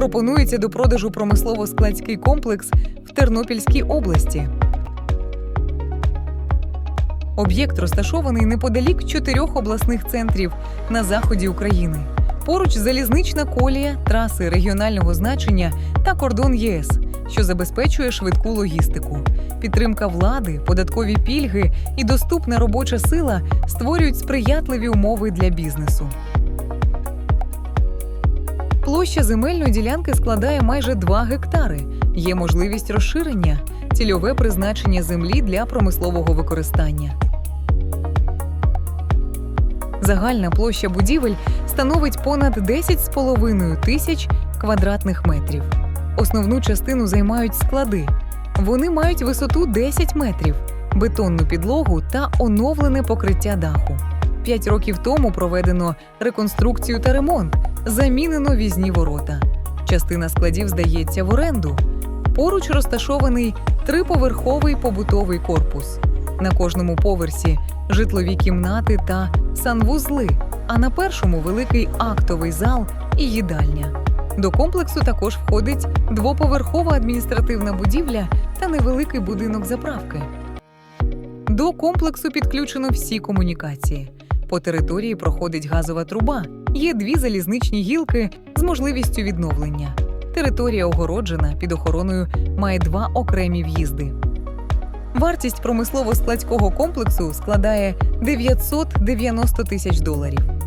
Пропонується до продажу промислово-складський комплекс в Тернопільській області. Об'єкт розташований неподалік чотирьох обласних центрів на заході України. Поруч залізнична колія, траси регіонального значення та кордон ЄС, що забезпечує швидку логістику. Підтримка влади, податкові пільги і доступна робоча сила створюють сприятливі умови для бізнесу. Площа земельної ділянки складає майже 2 гектари. Є можливість розширення, цільове призначення землі для промислового використання. Загальна площа будівель становить понад 10,5 тисяч квадратних метрів. Основну частину займають склади. Вони мають висоту 10 метрів, бетонну підлогу та оновлене покриття даху. П'ять років тому проведено реконструкцію та ремонт, замінено візні ворота. Частина складів здається в оренду. Поруч розташований триповерховий побутовий корпус. На кожному поверсі житлові кімнати та санвузли, а на першому великий актовий зал і їдальня. До комплексу також входить двоповерхова адміністративна будівля та невеликий будинок заправки. До комплексу підключено всі комунікації. По території проходить газова труба. Є дві залізничні гілки з можливістю відновлення. Територія огороджена під охороною має два окремі в'їзди. Вартість промислово-складського комплексу складає 990 тисяч доларів.